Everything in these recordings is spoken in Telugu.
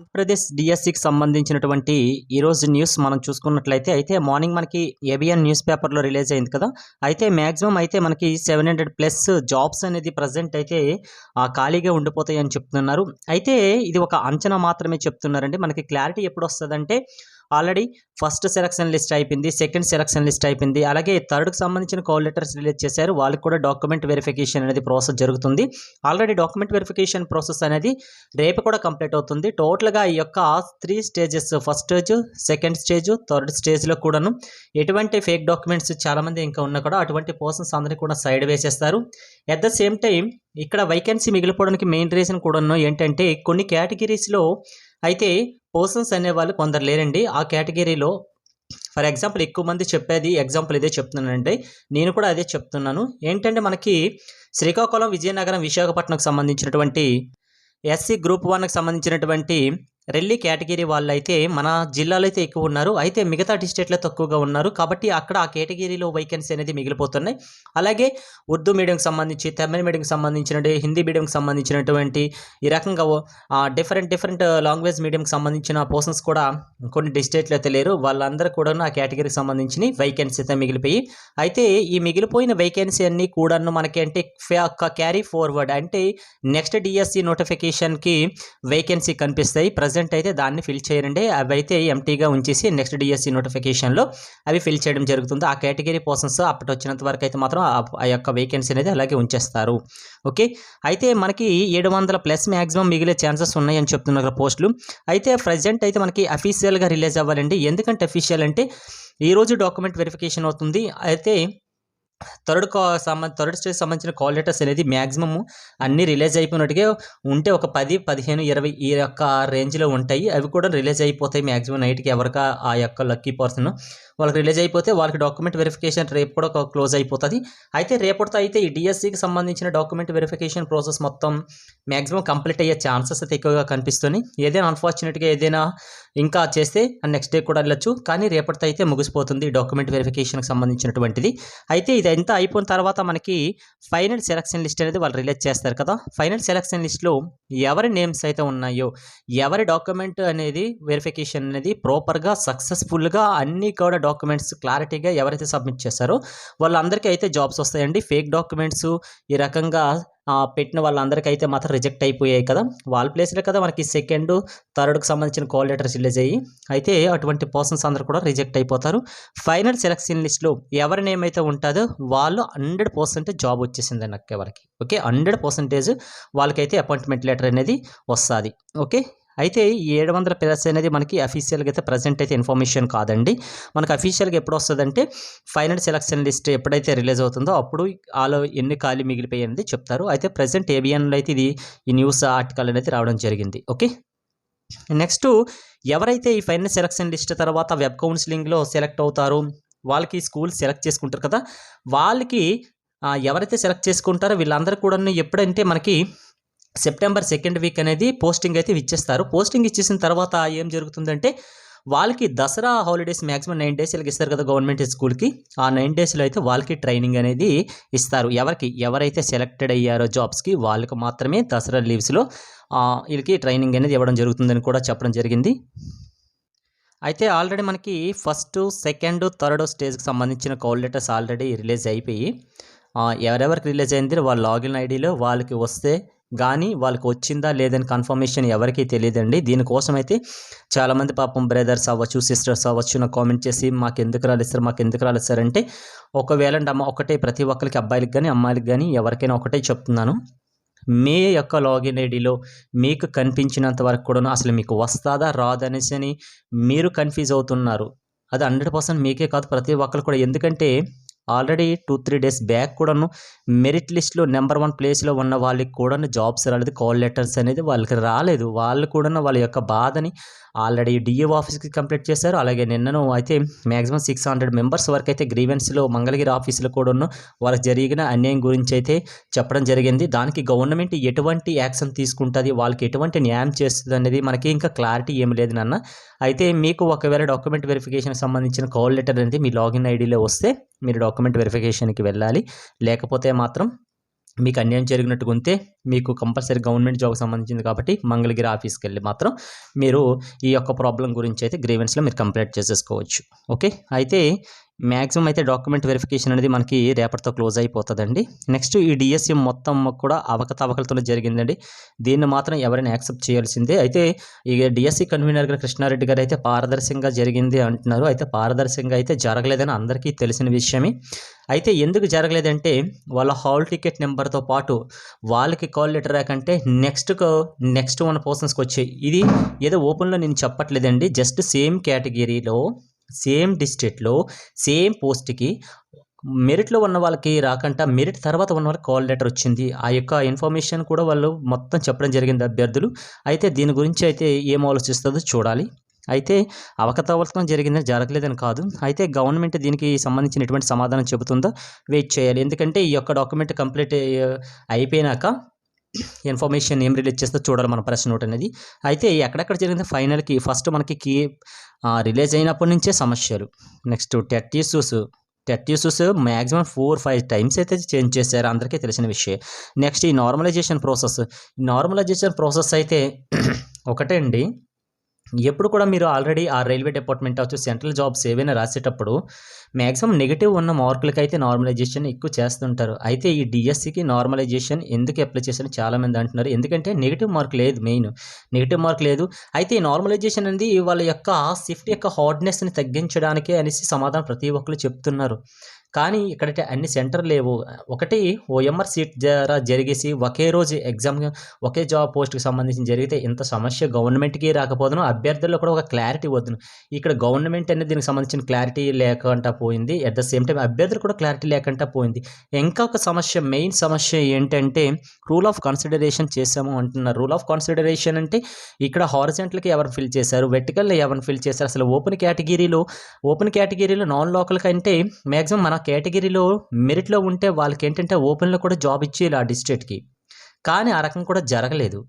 ఆంధ్రప్రదేశ్ డిఎస్సికి సంబంధించినటువంటి ఈరోజు న్యూస్ మనం చూసుకున్నట్లయితే అయితే మార్నింగ్ మనకి ఏబిఎన్ న్యూస్ పేపర్లో రిలీజ్ అయింది కదా. అయితే మ్యాక్సిమం అయితే మనకి సెవెన్ హండ్రెడ్ ప్లస్ జాబ్స్ అనేది ప్రజెంట్ అయితే ఖాళీగా ఉండిపోతాయి అని చెప్తున్నారు. అయితే ఇది ఒక అంచనా మాత్రమే చెప్తున్నారండి. మనకి క్లారిటీ ఎప్పుడు వస్తుందంటే ఆల్రెడీ ఫస్ట్ సెలక్షన్ లిస్ట్ అయిపోయింది సెకండ్ సెలక్షన్ లిస్ట్ అయిపోయింది. అలాగే థర్డ్కి సంబంధించిన కాల్ లెటర్స్ రిలీజ్ చేశారు. వాళ్ళకి కూడా డాక్యుమెంట్ వెరిఫికేషన్ అనేది ప్రాసెస్ జరుగుతుంది. ఆల్రెడీ డాక్యుమెంట్ వెరిఫికేషన్ ప్రాసెస్ అనేది రేపు కూడా కంప్లీట్ అవుతుంది. టోటల్గా ఈ యొక్క three stages first stage second stage third స్టేజ్లో కూడాను ఎటువంటి ఫేక్ డాక్యుమెంట్స్ చాలామంది ఇంకా ఉన్నా కూడా అటువంటి పర్సన్స్ అందరినీ కూడా సైడ్ వేసేస్తారు. ఎట్ ద సేమ్ టైం ఇక్కడ వైకెన్సీ మిగిలిపోవడానికి మెయిన్ రీజన్ కూడాను ఏంటంటే కొన్ని కేటగిరీస్లో అయితే పర్సన్స్ అనేవాళ్ళు కొందరు లేరండి. ఆ కేటగిరీలో ఫర్ ఎగ్జాంపుల్ ఎక్కువ మంది చెప్పేది ఎగ్జాంపుల్ ఇదే చెప్తున్నానండి. నేను కూడా అదే చెప్తున్నాను. ఏంటంటే మనకి శ్రీకాకుళం విజయనగరం విశాఖపట్నంకి సంబంధించినటువంటి ఎస్సీ గ్రూప్ వన్కి సంబంధించినటువంటి రెల్లి కేటగిరీ వాళ్ళు అయితే మన జిల్లాలో అయితే ఎక్కువ ఉన్నారు. అయితే మిగతా డిస్ట్రిక్ట్లో తక్కువగా ఉన్నారు. కాబట్టి అక్కడ ఆ కేటగిరీలో వైకెన్సీ అనేది మిగిలిపోతున్నాయి. అలాగే ఉర్దూ మీడియంకి సంబంధించి తమిళ మీడియంకి సంబంధించిన హిందీ మీడియంకి సంబంధించినటువంటి ఈ రకంగా డిఫరెంట్ డిఫరెంట్ లాంగ్వేజ్ మీడియంకి సంబంధించిన పర్సన్స్ కూడా కొన్ని డిస్ట్రిక్ట్లో అయితే లేరు. వాళ్ళందరూ కూడా ఆ కేటగిరీకి సంబంధించి వైకెన్సీ అయితే మిగిలిపోయి అయితే ఈ మిగిలిపోయిన వేకెన్సీ అన్నీ కూడాను మనకి అంటే క్యారీ ఫార్వర్డ్ అంటే నెక్స్ట్ డిఎస్సి నోటిఫికేషన్కి వేకెన్సీ కనిపిస్తాయి. ప్రజెంట్ అయితే దాన్ని ఫిల్ చేయరండి. అవి అయితే ఎంటీగా ఉంచేసి నెక్స్ట్ డిఎస్సి నోటిఫికేషన్లో అవి ఫిల్ చేయడం జరుగుతుంది. ఆ కేటగిరీ పర్సన్స్ అప్పటి వచ్చినంత వరకు అయితే మాత్రం ఆ- ఆ యొక్క వేకెన్సీ అనేది అలాగే ఉంచేస్తారు. ఓకే? అయితే మనకి ఏడు వందల ప్లస్ మ్యాక్సిమం మిగిలే ఛాన్సెస్ ఉన్నాయని చెప్తున్నారు పోస్టులు. అయితే ప్రజెంట్ అయితే మనకి అఫీషియల్గా రిలీజ్ అవ్వాలండి. ఎందుకంటే అఫీషియల్ అంటే ఈరోజు డాక్యుమెంట్ వెరిఫికేషన్ అవుతుంది. అయితే థర్డ్ కా సంబంధ థర్డ్ స్టేజ్ సంబంధించిన కాల్ లెటర్స్ అనేది మ్యాక్సిమమ్ అన్నీ రిలీజ్ అయిపోయినట్టుగా ఉంటే ఒక పది పదిహేను ఇరవై ఈ యొక్క రేంజ్లో ఉంటాయి. అవి కూడా రిలీజ్ అయిపోతాయి మ్యాక్సిమం నైట్కి ఎవరికా ఆ యొక్క లక్కీ పర్సన్. వాళ్ళకి రిలీజ్ అయిపోతే వాళ్ళకి డాక్యుమెంట్ వెరిఫికేషన్ రేపు కూడా క్లోజ్ అయిపోతుంది. అయితే రేపటితో అయితే ఈ డిఎస్సికి సంబంధించిన డాక్యుమెంట్ వెరిఫికేషన్ ప్రాసెస్ మొత్తం మ్యాక్సిమం కంప్లీట్ అయ్యే ఛాన్సెస్ అయితే ఎక్కువగా కనిపిస్తున్నాయి. ఏదైనా అన్ఫార్చునేట్గా ఏదైనా ఇంకా చేస్తే నెక్స్ట్ డే కూడా వెళ్ళొచ్చు. కానీ రేపటితో అయితే ముగిసిపోతుంది డాక్యుమెంట్ వెరిఫికేషన్కి సంబంధించినటువంటిది. అయితే ఇదంతా అయిపోయిన తర్వాత మనకి ఫైనల్ సెలక్షన్ లిస్ట్ అనేది వాళ్ళు రిలీజ్ చేస్తారు కదా. ఫైనల్ సెలక్షన్ లిస్ట్లో ఎవరి నేమ్స్ అయితే ఉన్నాయో ఎవరి డాక్యుమెంట్ అనేది వెరిఫికేషన్ అనేది ప్రాపర్గా సక్సెస్ఫుల్గా అన్ని కూడా డాక్యుమెంట్స్ క్లారిటీగా ఎవరైతే సబ్మిట్ చేశారో వాళ్ళందరికీ అయితే జాబ్స్ వస్తాయండి. ఫేక్ డాక్యుమెంట్స్ ఈ రకంగా పెట్టిన వాళ్ళందరికీ అయితే మాత్రం రిజెక్ట్ అయిపోయాయి కదా. వాళ్ళ ప్లేస్లో కదా మనకి సెకండ్ థర్డ్కి సంబంధించిన కాల్ లెటర్స్ రిలీజ్ అయ్యి అయితే అటువంటి పర్సన్స్ అందరూ కూడా రిజెక్ట్ అయిపోతారు. ఫైనల్ సెలక్షన్ లిస్ట్లో ఎవరి నేమ్ అయితే ఉంటుందో వాళ్ళు హండ్రెడ్ పర్సెంట్ జాబ్ వచ్చేసింది నాకు ఎవరికి ఓకే? హండ్రెడ్ పర్సెంటేజ్ వాళ్ళకైతే అపాయింట్మెంట్ లెటర్ అనేది వస్తుంది. ఓకే? అయితే ఈ ఏడు వందల ప్లస్ అనేది మనకి అఫీషియల్గా అయితే ప్రజెంట్ అయితే ఇన్ఫర్మేషన్ కాదండి. మనకు అఫీషియల్గా ఎప్పుడు వస్తుందంటే ఫైనల్ సెలక్షన్ లిస్ట్ ఎప్పుడైతే రిలీజ్ అవుతుందో అప్పుడు ఆలో ఎన్ని ఖాళీ మిగిలిపోయాయి చెప్తారు. అయితే ప్రజెంట్ ఏబిఎన్లో అయితే ఇది ఈ న్యూస్ ఆర్టికల్ అనేది రావడం జరిగింది. ఓకే? నెక్స్ట్ ఎవరైతే ఈ ఫైనల్ సెలక్షన్ లిస్ట్ తర్వాత వెబ్ కౌన్సిలింగ్లో సెలెక్ట్ అవుతారో వాళ్ళకి స్కూల్ సెలెక్ట్ చేసుకుంటారు కదా వాళ్ళకి ఎవరైతే సెలెక్ట్ చేసుకుంటారో వీళ్ళందరూ కూడా ఎప్పుడంటే మనకి సెప్టెంబర్ సెకండ్ వీక్ అనేది పోస్టింగ్ అయితే ఇచ్చేస్తారు. పోస్టింగ్ ఇచ్చేసిన తర్వాత ఏం జరుగుతుందంటే వాళ్ళకి Dasara holidays maximum nine days వీళ్ళకి ఇస్తారు కదా గవర్నమెంట్ స్కూల్కి. ఆ నైన్ డేస్లో అయితే వాళ్ళకి ట్రైనింగ్ అనేది ఇస్తారు. ఎవరికి ఎవరైతే సెలెక్టెడ్ అయ్యారో జాబ్స్కి వాళ్ళకి మాత్రమే దసరా లీవ్స్లో వీళ్ళకి ట్రైనింగ్ అనేది ఇవ్వడం జరుగుతుందని కూడా చెప్పడం జరిగింది. అయితే ఆల్రెడీ మనకి ఫస్ట్ సెకండ్ థర్డ్ స్టేజ్కి సంబంధించిన కాల్ లెటర్స్ ఆల్రెడీ రిలీజ్ అయిపోయి ఎవరెవరికి రిలీజ్ అయింది వాళ్ళ లాగిన్ ఐడిలో వాళ్ళకి వస్తే కానీ వాళ్ళకి వచ్చిందా లేదని కన్ఫర్మేషన్ ఎవరికీ తెలియదండి. దీనికోసం అయితే చాలామంది పాపం బ్రదర్స్ అవ్వచ్చు సిస్టర్స్ అవ్వచ్చు నాకు కామెంట్ చేసి మాకు ఎందుకు రాలిస్తారు మాకు ఎందుకు రాలిస్తారు అంటే ఒకవేళ అమ్మ ఒకటే ప్రతి ఒక్కరికి అబ్బాయిలకు కానీ అమ్మాయిలకి కానీ ఎవరికైనా ఒకటే చెప్తున్నాను. మీ యొక్క లాగిన్ ఐడిలో మీకు కనిపించినంత వరకు కూడా అసలు మీకు వస్తుందా రాదనేసి అని మీరు కన్ఫ్యూజ్ అవుతున్నారు. అది హండ్రెడ్ పర్సెంట్ మీకే కాదు ప్రతి ఒక్కరు కూడా. ఎందుకంటే already two three days back కూడాను మెరిట్ లిస్ట్లో నెంబర్ వన్ ప్లేస్లో ఉన్న వాళ్ళకి కూడా జాబ్స్ రాలేదు కాల్ లెటర్స్ అనేది వాళ్ళకి రాలేదు. వాళ్ళు కూడా వాళ్ళ యొక్క బాధని ఆల్రెడీ డిఏ ఆఫీస్కి కంప్లీట్ చేశారు. అలాగే నిన్నను అయితే మ్యాక్సిమం సిక్స్ హండ్రెడ్ మెంబర్స్ వరకు అయితే గ్రీవెన్స్లో మంగళగిరి ఆఫీసులో కూడాను వాళ్ళకి జరిగిన అన్యాయం గురించి అయితే చెప్పడం జరిగింది. దానికి గవర్నమెంట్ ఎటువంటి యాక్షన్ తీసుకుంటుంది? వాళ్ళకి ఎటువంటి న్యాయం చేస్తుంది అనేది మనకి ఇంకా క్లారిటీ ఏమి లేదు నాన్న. అయితే మీకు ఒకవేళ డాక్యుమెంట్ వెరిఫికేషన్ సంబంధించిన కాల్ లెటర్ అనేది మీ లాగిన్ ఐడిలో వస్తే మీరు డాక్యుమెంట్ వెరిఫికేషన్కి వెళ్ళాలి. లేకపోతే మాత్రం మీకు అన్యాయం జరిగినట్టుగా ఉంటే మీకు కంపల్సరీ గవర్నమెంట్ జాబ్ సంబంధించింది కాబట్టి మంగళగిరి ఆఫీస్కి వెళ్ళి మాత్రం మీరు ఈ యొక్క ప్రాబ్లం గురించి అయితే గ్రీవెన్స్లో మీరు కంప్లైంట్ చేసేసుకోవచ్చు. ఓకే? అయితే మ్యాక్సిమం అయితే డాక్యుమెంట్ వెరిఫికేషన్ అనేది మనకి రేపటితో క్లోజ్ అయిపోతుందండి. నెక్స్ట్ ఈ డిఎస్సి మొత్తం కూడా అవకతవకలతోనే జరిగిందండి. దీన్ని మాత్రం ఎవరైనా యాక్సెప్ట్ చేయాల్సిందే. అయితే ఈ డిఎస్సి కన్వీనర్ గారు కృష్ణారెడ్డి గారు అయితే పారదర్శకంగా జరిగింది అంటున్నారు. అయితే పారదర్శకంగా అయితే జరగలేదని అందరికీ తెలిసిన విషయమే. అయితే ఎందుకు జరగలేదంటే వాళ్ళ హాల్ టికెట్ నెంబర్తో పాటు వాళ్ళకి కాల్ లెటర్ రాకంటే నెక్స్ట్ నెక్స్ట్ వన్ పర్సన్స్కి వచ్చాయి ఇది ఏదో ఓపెన్లో నేను చెప్పట్లేదండి. జస్ట్ సేమ్ కేటగిరీలో సేమ్ డిస్ట్రిక్ట్లో సేమ్ పోస్ట్కి మెరిట్లో ఉన్న వాళ్ళకి రాకుండా మెరిట్ తర్వాత ఉన్న వాళ్ళకి కాల్ లెటర్ వచ్చింది. ఆ యొక్క ఇన్ఫర్మేషన్ కూడా వాళ్ళు మొత్తం చెప్పడం జరిగింది అభ్యర్థులు. అయితే దీని గురించి అయితే ఏం ఆలోచిస్తుందో చూడాలి. అయితే అవకతవకం జరిగిందని జరగలేదని కాదు. అయితే గవర్నమెంట్ దీనికి సంబంధించిన ఎటువంటి సమాధానం చెబుతుందో? వెయిట్ చేయాలి. ఎందుకంటే ఈ యొక్క డాక్యుమెంట్ కంప్లీట్ అయిపోయినాక ఇన్ఫర్మేషన్ ఏం రిలీజ్ చేస్తే చూడాలి మన ప్రెస్ నోట్ అనేది. అయితే ఎక్కడెక్కడ జరిగింది? ఫైనల్కి ఫస్ట్ మనకి కీ రిలీజ్ అయినప్పటి నుంచే సమస్యలు. Next TET issues. TET issues maximum four five times అయితే చేంజ్ చేశారు అందరికీ తెలిసిన విషయం. నెక్స్ట్ ఈ నార్మలైజేషన్ ప్రాసెస్. నార్మలైజేషన్ ప్రాసెస్ అయితే ఒకటే అండి. ఎప్పుడు కూడా మీరు ఆల్రెడీ ఆ రైల్వే డిపార్ట్మెంట్ అవచ్చు సెంట్రల్ జాబ్స్ ఏవైనా రాసేటప్పుడు మ్యాక్సిమం నెగిటివ్ ఉన్న మార్కులకి అయితే నార్మలైజేషన్ ఎక్కువ చేస్తుంటారు. అయితే ఈ డిఎస్సికి నార్మలైజేషన్ ఎందుకు అప్లై చేశారని చాలామంది అంటున్నారు. ఎందుకంటే నెగిటివ్ మార్క్ లేదు మెయిన్. నెగిటివ్ మార్క్ లేదు. అయితే ఈ నార్మలైజేషన్ అనేది వాళ్ళ యొక్క షిఫ్ట్ యొక్క హార్డ్నెస్ని తగ్గించడానికే అనేసి సమాధానం ప్రతి ఒక్కరు చెప్తున్నారు. కానీ ఇక్కడ అన్ని సెంటర్ లేవు. ఒకటి ఓఎంఆర్ సీట్ ద్వారా జరిగేసి ఒకే రోజు ఎగ్జామ్ ఒకే జాబ్ పోస్ట్కి సంబంధించి జరిగితే ఇంత సమస్య గవర్నమెంట్కి రాకపోదును అభ్యర్థుల్లో కూడా ఒక క్లారిటీ వద్దును. ఇక్కడ గవర్నమెంట్ అనేది దీనికి సంబంధించిన క్లారిటీ లేకుండా పోయింది. అట్ ద సేమ్ టైం అభ్యర్థులు కూడా క్లారిటీ లేకుండా పోయింది. ఇంకా ఒక సమస్య మెయిన్ సమస్య ఏంటంటే రూల్ ఆఫ్ కన్సిడరేషన్ చేసాము అంటున్నారు. రూల్ ఆఫ్ కన్సిడరేషన్ అంటే ఇక్కడ హారిజెంటల్కి ఎవరు ఫిల్ చేశారు? వెర్టికల్లో ఎవరిని ఫిల్ చేశారు? అసలు ఓపెన్ కేటగిరీలో ఓపెన్ కేటగిరీలో నాన్ లోకల్ కంటే మ్యాక్సిమం మన కేటగిరీలో మెరిట్లో ఉంటే వాళ్ళకి ఏంటంటే ఓపెన్లో కూడా జాబ్ ఇచ్చేయాలి ఆ డిస్ట్రిక్ట్కి. కానీ ఆ రకం కూడా జరగలేదు.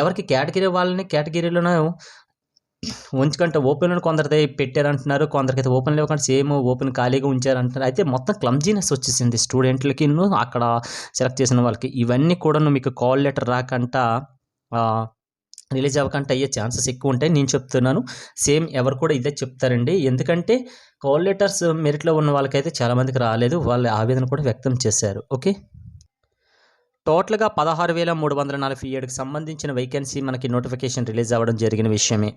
ఎవరికి కేటగిరీ వాళ్ళని కేటగిరీలోనే ఉంచుకుంటే ఓపెన్లో కొందరిది పెట్టారంటున్నారు కొందరికైతే ఓపెన్ లేకుండా సేమ్ ఓపెన్ ఖాళీగా ఉంచారంటున్నారు. అయితే మొత్తం క్లమ్జీనెస్ వచ్చేసింది స్టూడెంట్లకి అక్కడ సెలెక్ట్ చేసిన వాళ్ళకి. ఇవన్నీ కూడా మీకు కాల్ లెటర్ రాకుండా రిలీజ్ అవ్వకుండా అయ్యే ఛాన్సెస్ ఎక్కువ ఉంటాయి. నేను చెప్తున్నాను సేమ్ ఎవరు కూడా ఇదే చెప్తారండి. ఎందుకంటే కాల్ లెటర్స్ మెరిట్లో ఉన్న వాళ్ళకైతే చాలామందికి రాలేదు. వాళ్ళ ఆవేదన కూడా వ్యక్తం చేశారు. ఓకే? టోటల్గా పదహారు వేల మూడు వందల నలభై ఏడుకి సంబంధించిన వేకెన్సీ మనకి నోటిఫికేషన్ రిలీజ్ అవ్వడం జరిగిన విషయమే.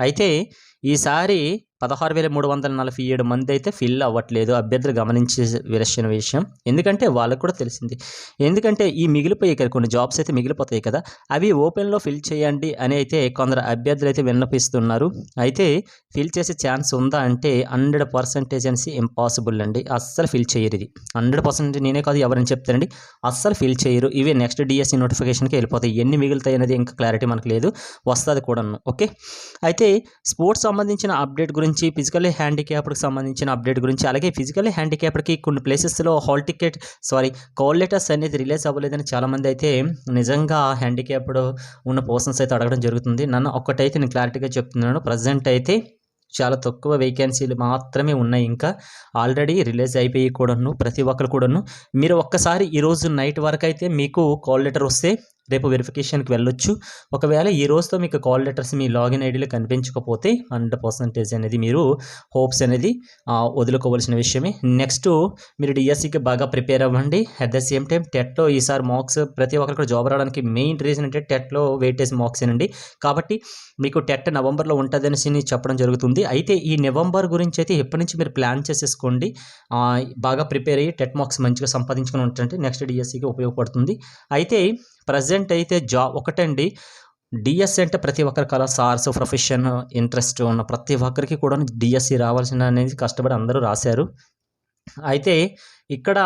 అయితే ఈసారి పదహారు వేల మూడు వందల నలభై ఏడు మంది అయితే ఫిల్ అవ్వట్లేదు. అభ్యర్థులు గమనించే విలసిన విషయం. ఎందుకంటే వాళ్ళకు కూడా తెలిసింది. ఎందుకంటే ఈ మిగిలిపోయాయి కదా కొన్ని జాబ్స్ అయితే మిగిలిపోతాయి కదా. అవి ఓపెన్లో ఫిల్ చేయండి అని అయితే కొందరు అభ్యర్థులు అయితే విన్నపిస్తున్నారు. అయితే ఫిల్ చేసే ఛాన్స్ ఉందా అంటే హండ్రెడ్ పర్సెంటేజ్ అనేసి ఇంపాసిబుల్ అండి. అస్సలు ఫిల్ చేయరు ఇది. హండ్రెడ్ పర్సెంటేజ్ నేనే కాదు ఎవరైనా చెప్తారండి. అస్సలు ఫిల్ చేయరు. ఇవి నెక్స్ట్ డిఎస్సి నోటిఫికేషన్కి వెళ్ళిపోతాయి. ఎన్ని మిగులుతాయి అనేది ఇంకా క్లారిటీ మనకు లేదు. వస్తుంది కూడాను. ఓకే అయితే స్పోర్ట్స్ సంబంధించిన అప్డేట్ గురించి గురించి ఫిజికల్లీ హ్యాండిక్యాప్డ్కి సంబంధించిన అప్డేట్ గురించి అలాగే ఫిజికల్లీ హ్యాండిక్యాప్డ్కి కొన్ని ప్లేసెస్లో hall ticket sorry call letters అనేది రిలీజ్ అవ్వలేదని చాలామంది అయితే నిజంగా హ్యాండిక్యాప్డ్ ఉన్న పర్సన్స్ అయితే అడగడం జరుగుతుంది. నన్ను ఒక్కటైతే నేను క్లారిటీగా చెప్తున్నాను. ప్రజెంట్ అయితే చాలా తక్కువ వేకెన్సీలు మాత్రమే ఉన్నాయి. ఇంకా ఆల్రెడీ రిలీజ్ అయిపోయి కూడాను ప్రతి ఒక్కరు కూడాను. మీరు ఒక్కసారి ఈరోజు నైట్ వరకు అయితే మీకు కాల్ లెటర్ వస్తే రేపు వెరిఫికేషన్కి వెళ్ళొచ్చు. ఒకవేళ ఈ రోజుతో మీకు కాల్ లెటర్స్ మీ లాగిన్ ఐడీలో కనిపించకపోతే హండ్రెడ్ పర్సెంటేజ్ అనేది మీరు హోప్స్ అనేది వదులుకోవాల్సిన విషయమే. నెక్స్ట్ మీరు డిఎస్సికి బాగా ప్రిపేర్ అవ్వండి. అట్ ద సేమ్ టైం టెట్లో ఈసారి మార్క్స్ ప్రతి ఒక్కరికి జాబ్ రావడానికి మెయిన్ రీజన్ అంటే టెట్లో వెయిటేజ్ మార్క్స్ అండి కాబట్టి మీకు టెట్ నవంబర్లో ఉంటుందనేసి చెప్పడం జరుగుతుంది. అయితే ఈ నవంబర్ గురించి అయితే ఎప్పటి నుంచి మీరు ప్లాన్ చేసేసుకోండి? బాగా ప్రిపేర్ అయ్యి టెట్ మార్క్స్ మంచిగా సంపాదించుకుని ఉంటుంటే నెక్స్ట్ డిఎస్సికి ఉపయోగపడుతుంది. అయితే ప్రజెంట్ అయితే జాబ్ ఒకటండి. డిఎస్సి అంటే ప్రతి ఒక్కరి కళ సార్స్ ప్రొఫెషన్ ఇంట్రెస్ట్ ఉన్న ప్రతి ఒక్కరికి కూడా డిఎస్సి రావాల్సిన అనేది కష్టపడి అందరూ రాశారు. అయితే ఇక్కడ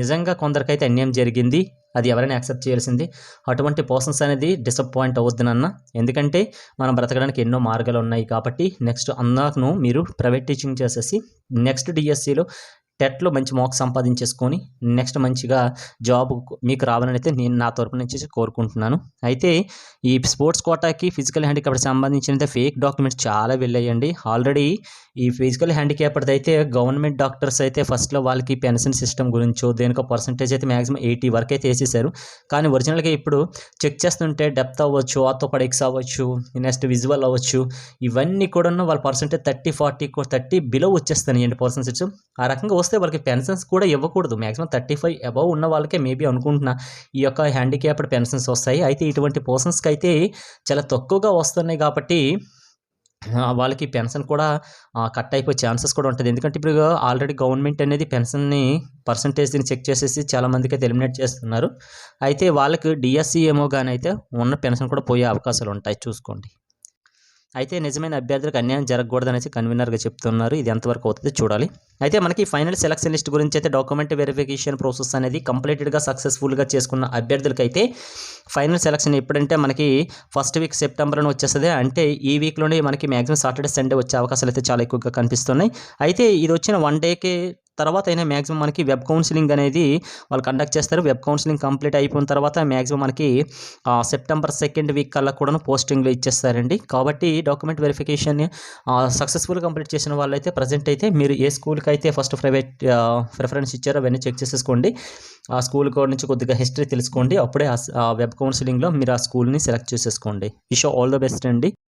నిజంగా కొందరికైతే అన్యాయం జరిగింది. అది ఎవరైనా యాక్సెప్ట్ చేయాల్సింది. అటువంటి పర్సన్స్ అనేది డిసప్పాయింట్ అవుద్దునన్న ఎందుకంటే మనం బ్రతకడానికి ఎన్నో మార్గాలు ఉన్నాయి కాబట్టి నెక్స్ట్ అందాకను మీరు ప్రైవేట్ టీచింగ్ చేసేసి నెక్స్ట్ డిఎస్సిలో టెట్లో మంచి మార్క్స్ సంపాదించేసుకొని నెక్స్ట్ మంచిగా జాబ్ మీకు రావాలని అయితే నేను నా తరపు నుంచి కోరుకుంటున్నాను. అయితే ఈ స్పోర్ట్స్ కోటాకి ఫిజికల్ హ్యాండిక్యాప్డ్ సంబంధించిన ఫేక్ డాక్యుమెంట్స్ చాలా వెళ్ళాయండి. ఆల్రెడీ ఈ ఫిజికల్ హ్యాండిక్యాప్డ్ అయితే గవర్నమెంట్ డాక్టర్స్ అయితే ఫస్ట్లో వాళ్ళకి పెన్షన్ సిస్టమ్ గురించో దేనికో పర్సంటేజ్ అయితే మ్యాక్సిమం ఎయిటీ వరకు అయితే వేసేసారు కానీ ఒరిజినల్గా ఇప్పుడు చెక్ చేస్తుంటే డెప్త్ అవ్వచ్చు ఆర్థోపెడిక్స్ అవ్వచ్చు నెక్స్ట్ విజువల్ అవ్వచ్చు ఇవన్నీ కూడా వాళ్ళ percentage thirty forty thirty below వచ్చేస్తాయి పర్సెంటేజ్ ఆ రకంగా వస్తే వాళ్ళకి పెన్షన్స్ కూడా ఇవ్వకూడదు. మ్యాక్సిమం థర్టీ ఫైవ్ అబవ్ ఉన్న వాళ్ళకే మేబీ అనుకుంటున్నా. ఈ యొక్క హ్యాండిక్యాప్డ్ పెన్షన్స్ వస్తాయి. అయితే ఇటువంటి పర్సన్స్కి అయితే చాలా తక్కువగా వస్తున్నాయి కాబట్టి వాళ్ళకి పెన్షన్ కూడా కట్ అయిపోయే ఛాన్సెస్ కూడా ఉంటుంది. ఎందుకంటే ఇప్పుడు ఆల్రెడీ గవర్నమెంట్ అనేది పెన్షన్ని పర్సంటేజ్ని చెక్ చేసేసి చాలామందికి అయితే ఎలిమినేట్ చేస్తున్నారు. అయితే వాళ్ళకి డిఎస్సి ఏమో కానీ అయితే ఉన్న పెన్షన్ కూడా పోయే అవకాశాలు ఉంటాయి. చూసుకోండి. అయితే నిజమైన అభ్యర్థులకు అన్యాయం జరగకూడదనేసి కన్వీనర్గా చెప్తున్నారు. ఇది ఎంతవరకు అవుతుంది చూడాలి. అయితే మనకి ఫైనల్ సెలక్షన్ లిస్ట్ గురించి అయితే డాక్యుమెంట్ వెరిఫికేషన్ ప్రాసెస్ అనేది కంప్లీటెడ్గా సక్సెస్ఫుల్గా చేసుకున్న అభ్యర్థులకైతే ఫైనల్ సెలక్షన్ ఎప్పుడంటే మనకి ఫస్ట్ వీక్ సెప్టెంబర్లో వచ్చేస్తుంది. అంటే ఈ వీక్లోనే మనకి మ్యాక్సిమం సాటర్డే సండే వచ్చే అవకాశాలు అయితే చాలా ఎక్కువగా కనిపిస్తున్నాయి. అయితే ఇది వచ్చిన వన్ డేకి తర్వాత అయినా మ్యాక్సిమం మనకి వెబ్ కౌన్సిలింగ్ అనేది వాళ్ళు కండక్ట్ చేస్తారు. వెబ్ కౌన్సిలింగ్ కంప్లీట్ అయిపోయిన తర్వాత మ్యాక్సిమం మనకి సెప్టెంబర్ సెకండ్ వీక్ కల్లా కూడా పోస్టింగ్లు ఇచ్చేస్తారండి. కాబట్టి డాక్యుమెంట్ వెరిఫికేషన్ సక్సెస్ఫుల్ కంప్లీట్ చేసిన వాళ్ళైతే ప్రజెంట్ అయితే మీరు ఏ స్కూల్కి అయితే ఫస్ట్ ప్రైవేట్ ప్రిఫరెన్స్ ఇచ్చారో అవన్నీ చెక్ చేసేసుకోండి. ఆ స్కూల్ కోడ్ నుంచి కొద్దిగా హిస్టరీ తెలుసుకోండి. అప్పుడే ఆ వెబ్ కౌన్సిలింగ్లో మీరు ఆ స్కూల్ని సెలెక్ట్ చేసేసుకోండి. విష్ ఆల్ ద బెస్ట్ అండి.